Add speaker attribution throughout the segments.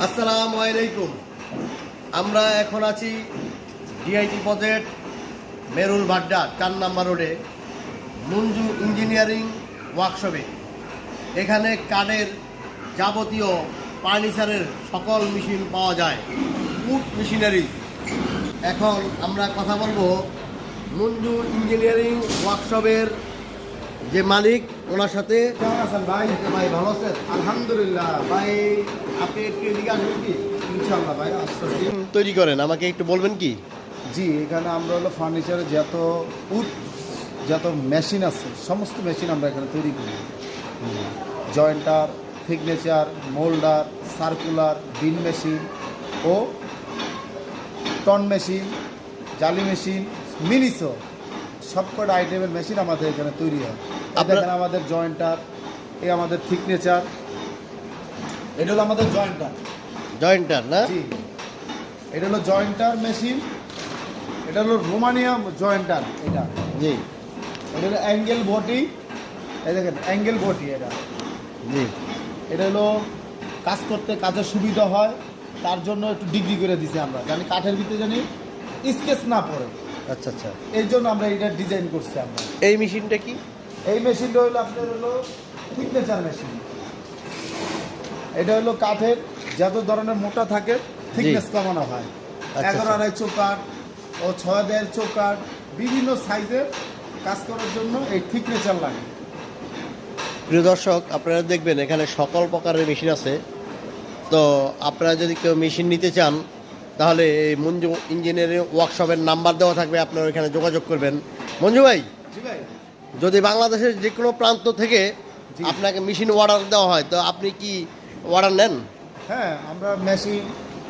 Speaker 1: আসসালামু আলাইকুম। আমরা এখন আছি ডিআইটি প্রজেক্ট মেরুল বাড্ডা চার নাম্বার রোডে, মঞ্জু ইঞ্জিনিয়ারিং ওয়ার্কশপে। এখানে কাঠের যাবতীয় ফার্নিচারের সকল মেশিন পাওয়া যায় উড মেশিনারি। এখন আমরা কথা বলব মঞ্জু ইঞ্জিনিয়ারিং ওয়ার্কশপের যে মালিক ওনার সাথে
Speaker 2: কেমন আছেন ভাই?
Speaker 1: ভাই ভালো আছেন?
Speaker 2: আলহামদুলিল্লাহ।
Speaker 1: ভাই আপনি একটু এদিকে আসবেন কি?
Speaker 2: ইনশাল্লাহ ভাই
Speaker 1: তৈরি করেন আমাকে একটু বলবেন কি?
Speaker 2: জি এখানে আমরা হলো ফার্নিচারের যত উড যত মেশিন আছে সমস্ত মেশিন আমরা এখানে তৈরি করি। জয়েন্টার থিগনেচার মোল্ডার সার্কুলার বিন মেশিন ও টন মেশিন জালি মেশিন মিনিসো সবকটা আইটেমের মেশিন আমাদের এখানে তৈরি হয়। দেখেন আমাদের জয়েন্টার এই আমাদের থিকনেচার এটা হলো আমাদের জয়েন্টার
Speaker 1: জয়েন্টার না?
Speaker 2: জি। এটা হলো জয়েন্টার মেশিন এটা হলো রোমানিয়াম জয়েন্টার এটা।
Speaker 1: জি।
Speaker 2: এটা হলো অ্যাঙ্গেল বটি এই দেখেন অ্যাঙ্গেল বটি এটা।
Speaker 1: জি।
Speaker 2: এটা হলো কাজ করতে কাজের সুবিধা হয় তার জন্য একটু ডিগ্রি করে দিছি আমরা। জানি কাঠের ভিতরে জানি স্কেচ না পড়ে।
Speaker 1: আচ্ছা আচ্ছা।
Speaker 2: এই জন্য আমরা এটা ডিজাইন করছি আমরা।
Speaker 1: এই মেশিনটা কি?
Speaker 2: এই মেশিনটা হলো আপনার হলো থিকনেচার মেশিন এটা হলো কাঠের যত ধরনের মোটা থাকে থিকনেস কমানো হয়।
Speaker 1: আচ্ছা,
Speaker 2: এগারো
Speaker 1: আচ্ছা।
Speaker 2: আড়াই চৌকাট ও ছয় দেড় চৌকাট বিভিন্ন সাইজের কাজ করার জন্য এই থিকনেচার লাগে।
Speaker 1: প্রিয় দর্শক আপনারা দেখবেন এখানে সকল প্রকারের মেশিন আছে। তো আপনারা যদি কেউ মেশিন নিতে চান তাহলে এই মঞ্জু ইঞ্জিনিয়ারিং ওয়ার্কশপের নাম্বার দেওয়া থাকবে আপনারা এখানে যোগাযোগ করবেন। মঞ্জু ভাই?
Speaker 2: জি ভাই।
Speaker 1: যদি বাংলাদেশের যে কোনো প্রান্ত থেকে। আপনাকে মেশিন অর্ডার দেওয়া হয় তো আপনি কি অর্ডার নেন?
Speaker 2: হ্যাঁ আমরা মেশিন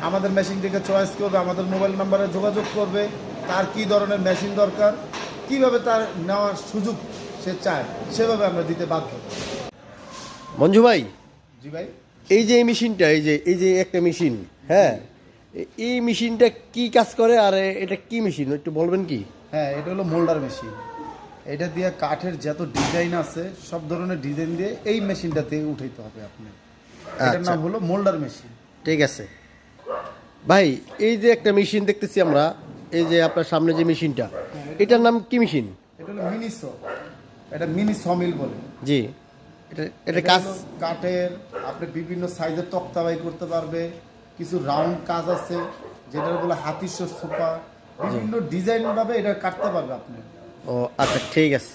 Speaker 2: আমাদের মেশিন থেকে চয়েস করবে আমাদের মোবাইল নাম্বারে যোগাযোগ করবে তার কি ধরনের মেশিন দরকার কীভাবে তার নেওয়ার সুযোগ সে চায় সেভাবে আমরা দিতে বাধ্য।
Speaker 1: মঞ্জু ভাই
Speaker 2: জি ভাই।
Speaker 1: এই যে এই মেশিনটা এই যে এই যে একটা মেশিন হ্যাঁ এই মেশিনটা কি কাজ করে আর এটা কি মেশিন একটু বলবেন কি?
Speaker 2: হ্যাঁ এটা হলো মোল্ডার মেশিন এটা দিয়ে কাঠের যত ডিজাইন আছে সব ধরনের ডিজাইন দিয়ে এই মেশিনটাতে উঠাইতে হবে আপনি। এটার
Speaker 1: আচ্ছা।
Speaker 2: নাম হলো মোল্ডার মেশিন।
Speaker 1: ঠিক আছে। ভাই এই যে একটা মেশিন দেখতেছি আমরা এই যে আপনার সামনে যে মেশিনটা এটার নাম কি মেশিন?
Speaker 2: এটা হলো মিনিসো এটা মিনি সমিল বলে।
Speaker 1: জি। এটা এটা কাজ
Speaker 2: কাঠের আপনি বিভিন্ন সাইজের তক্তাবাই করতে পারবে কিছু রাউন্ড কাজ আছে যেটা বলে হাতির সোফা বিভিন্ন ডিজাইন ভাবে এটা কাটতে পারবে আপনি।
Speaker 1: ও আচ্ছা ঠিক আছে।